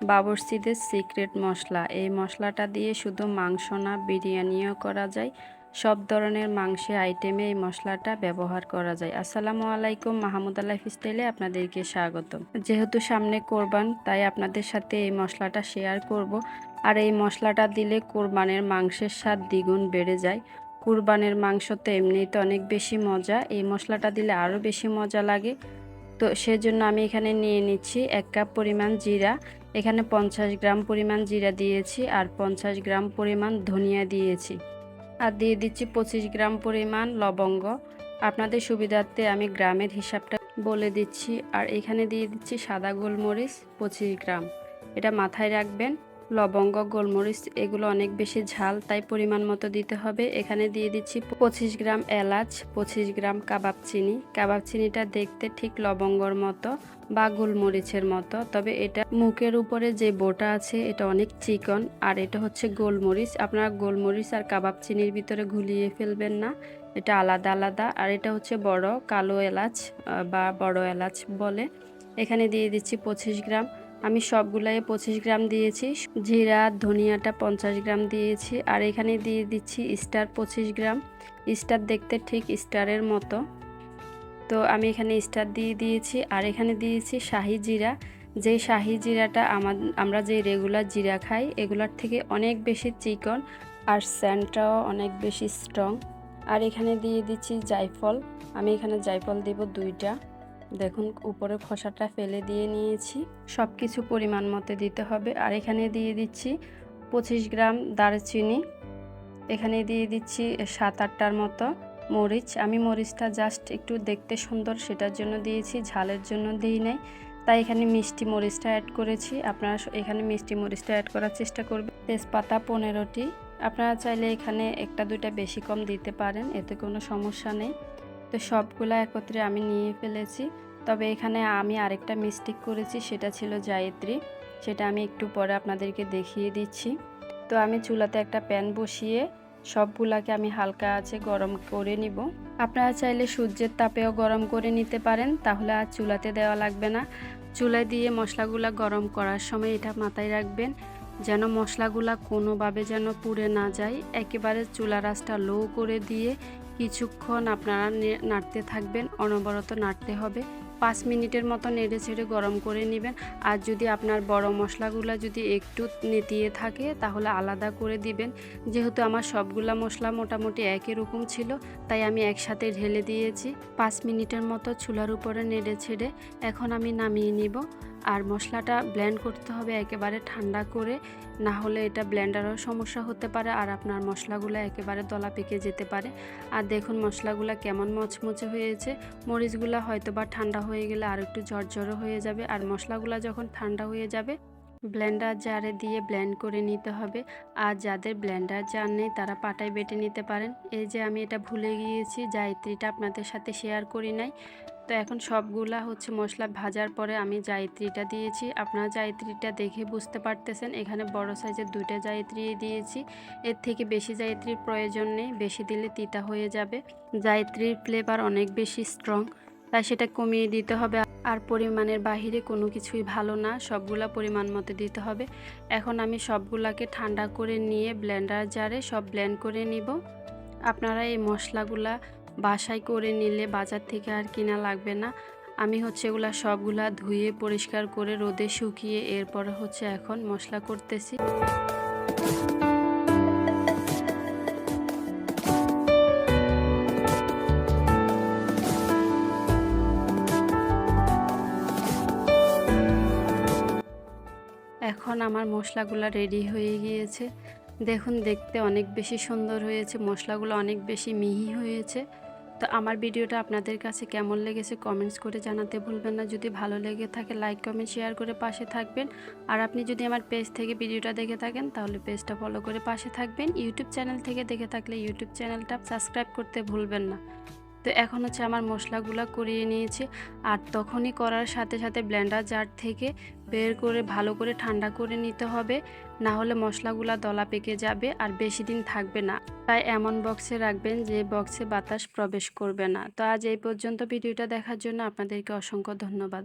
বাবরচিদের secret মশলা। এই মশলাটা দিয়ে শুধু মাংস না, বিরিয়ানিও করা যায়। সব ধরনের মাংসের আইটেমে এই মশলাটা ব্যবহার করা যায়। আসসালামু আলাইকুম মাহমুদ আল্লাহ স্টাইলে আপনাদেরকে স্বাগত। যেহেতু সামনে কোরবান, তাই আপনাদের সাথে এই মশলাটা শেয়ার করব। আর এই মশলাটা দিলে কোরবানের মাংসের স্বাদ দ্বিগুণ বেড়ে যায়। কুরবানের মাংস তো এমনিতে অনেক বেশি মজা। এই মশলাটা দিলে আরও বেশি মজা লাগে। তো সেজন্য আমি এখানে নিয়ে নিচ্ছি এক কাপ পরিমাণ জিরা। এখানে পঞ্চাশ গ্রাম পরিমাণ জিরা দিয়েছি আর পঞ্চাশ গ্রাম পরিমাণ ধনিয়া দিয়েছি। আর দিয়ে দিচ্ছি পঁচিশ গ্রাম পরিমাণ লবঙ্গ। আপনাদের সুবিধার্থে আমি গ্রামের হিসাবটা বলে দিচ্ছি। আর এখানে দিয়ে দিচ্ছি সাদা গোলমরিচ পঁচিশ গ্রাম। এটা মাথায় রাখবেন। লবঙ্গ, গোলমরিচ, এগুলো অনেক বেশি ঝাল, তাই পরিমাণ মতো দিতে হবে। এখানে দিয়ে দিচ্ছি পঁচিশ গ্রাম এলাচ, পঁচিশ গ্রাম কাবাব চিনি। কাবাব চিনিটা দেখতে ঠিক লবঙ্গর মতো বা গোলমরিচের মতো, তবে এটা মুখের উপরে যে বোটা আছে, এটা অনেক চিকন, আর এটা হচ্ছে গোলমরিচ। আপনারা গোলমরিচ আর কাবাব চিনির ভিতরে ঘুলিয়ে ফেলবেন না, এটা আলাদা আলাদা। আর এটা হচ্ছে বড় কালো এলাচ বা বড় এলাচ বলে। এখানে দিয়ে দিচ্ছি পঁচিশ গ্রাম আমি সবগুলাই পঁচিশ গ্রাম দিয়েছি। জিরা, ধনিয়াটা পঞ্চাশ গ্রাম দিয়েছি। আর এখানে দিয়ে দিচ্ছি স্টার পঁচিশ গ্রাম। স্টার দেখতে ঠিক স্টারের মতো। তো আমি এখানে স্টার দিয়ে দিয়েছি। আর এখানে দিয়েছি শাহি জিরা। যে শাহি জিরাটা আমার আমরা যে রেগুলার জিরা খাই, এগুলার থেকে অনেক বেশি চিকন আর স্যান্ডটাও অনেক বেশি স্ট্রং। আর এখানে দিয়ে দিচ্ছি জায়ফল। আমি এখানে জায়ফল দেব দুইটা। দেখুন, উপরে খোসাটা ফেলে দিয়ে নিয়েছি। সব কিছু পরিমাণ মতো দিতে হবে। আর এখানে দিয়ে দিচ্ছি পঁচিশ গ্রাম দারচিনি। এখানে দিয়ে দিচ্ছি সাত আটটার মতো মরিচ। আমি মরিচটা জাস্ট একটু দেখতে সুন্দর, সেটার জন্য দিয়েছি, ঝালের জন্য দিই নাই। তাই এখানে মিষ্টি মরিচটা অ্যাড করেছি। আপনারা এখানে মিষ্টি মরিচটা অ্যাড করার চেষ্টা করবেন। তেজপাতা পনেরোটি। আপনারা চাইলে এখানে একটা দুইটা বেশি কম দিতে পারেন, এতে কোনো সমস্যা নেই। তো সবগুলো একত্রে আমি নিয়ে ফেলেছি। তবে এখানে আমি আরেকটা মিস্টেক করেছি, সেটা ছিল জায়ত্রী। সেটা আমি একটু পরে আপনাদেরকে দেখিয়ে দিচ্ছি। তো আমি চুলাতে একটা প্যান বসিয়ে সবগুলাকে আমি হালকা আছে গরম করে নিব। আপনারা চাইলে সূর্যের তাপেও গরম করে নিতে পারেন, তাহলে আর চুলাতে দেওয়া লাগবে না। চুলায় দিয়ে মশলাগুলা গরম করার সময় এটা মাথায় রাখবেন, যেন মশলাগুলা কোনোভাবে যেন পুড়ে না যায়। একেবারে চুলা রাসটা লো করে দিয়ে কিছুক্ষণ আপনারা নাড়তে থাকবেন, অনবরত নাড়তে হবে। পাঁচ মিনিটের মতো নেড়ে ছেড়ে গরম করে নেবেন। আর যদি আপনার বড় মশলাগুলো যদি একটু নেতিয়ে থাকে, তাহলে আলাদা করে দিবেন। যেহেতু আমার সবগুলা মশলা মোটামুটি একই রকম ছিল, তাই আমি একসাথে ঢেলে দিয়েছি। পাঁচ মিনিটের মতো চুলার উপরে নেড়ে ছেড়ে এখন আমি নামিয়ে নিব। আর মশলাটা ব্লেন্ড করতে হবে একেবারে ঠান্ডা করে, না হলে এটা ব্লেন্ডারও সমস্যা হতে পারে আর আপনার মশলাগুলো একেবারে দলা পেকে যেতে পারে। আর দেখুন মশলাগুলো কেমন মচমচে হয়েছে, মরিচগুলো হয়তো বা ঠান্ডা হয়ে গেলে আর একটু ঝরঝরো হয়ে যাবে আর মশলাগুলো যখন ঠান্ডা হয়ে যাবে ব্লেন্ডার জারে দিয়ে ব্লেন্ড করে নিতে হবে। আর যাদের ব্লেন্ডার জার নেই, তারা পাটায় বেটে নিতে পারেন। এই যে আমি এটা ভুলে গিয়েছি, জায়ত্রীটা আপনাদের সাথে শেয়ার করি নাই। তো এখন সবগুলা হচ্ছে মশলা ভাজার পরে আমি জায়ত্রীটা দিয়েছি। আপনারা জায়ত্রীটা দেখে বুঝতে পারতেছেন, এখানে বড় সাইজের দুইটা জায়ত্রী দিয়েছি। এর থেকে বেশি জায়ত্রীর প্রয়োজন নেই, বেশি দিলে তিতা হয়ে যাবে। জায়ত্রীর ফ্লেভার অনেক বেশি স্ট্রং তাই সেটা কমিয়ে দিতে হবে। আর পরিমাণের বাহিরে কোনো কিছুই ভালো না, সবগুলা পরিমাণ মতো দিতে হবে। এখন আমি সবগুলাকে ঠান্ডা করে নিয়ে ব্লেন্ডার জারে সব ব্লেন্ড করে নিব। আপনারা এই মশলাগুলা বাসায় করে নিলে বাজার থেকে আর কিনা লাগবে না। আমি হচ্ছে এগুলা সবগুলা ধুয়ে পরিষ্কার করে রোদে শুকিয়ে এরপরে হচ্ছে এখন মশলা করতেছি। এখন আমার মশলাগুলো রেডি হয়ে গিয়েছে। দেখুন, দেখতে অনেক বেশি সুন্দর হয়েছে, মশলাগুলো অনেক বেশি মিহি হয়েছে। তো আমার ভিডিওটা আপনাদের কাছে কেমন লেগেছে কমেন্টস করে জানাতে ভুলবেন না। যদি ভালো লেগে থাকে লাইক কমেন্ট শেয়ার করে পাশে থাকবেন। আর আপনি যদি আমার পেজ থেকে ভিডিওটা দেখে থাকেন, তাহলে পেজটা ফলো করে পাশে থাকবেন। ইউটিউব চ্যানেল থেকে দেখে থাকলে ইউটিউব চ্যানেলটা সাবস্ক্রাইব করতে ভুলবেন না। তো এখন হচ্ছে আমার মশলাগুলো করিয়ে নিয়েছি। আর তখনই করার সাথে সাথে ব্ল্যান্ডার জার থেকে বের করে ভালো করে ঠান্ডা করে নিতে হবে। না হলে মশলাগুলো দলা পেকে যাবে আর বেশি দিন থাকবে না। তাই এমন বক্সে রাখবেন যে বক্সে বাতাস প্রবেশ করবে না। তো আজ এই পর্যন্ত ভিডিওটা দেখার জন্য আপনাদেরকে অসংখ্য ধন্যবাদ।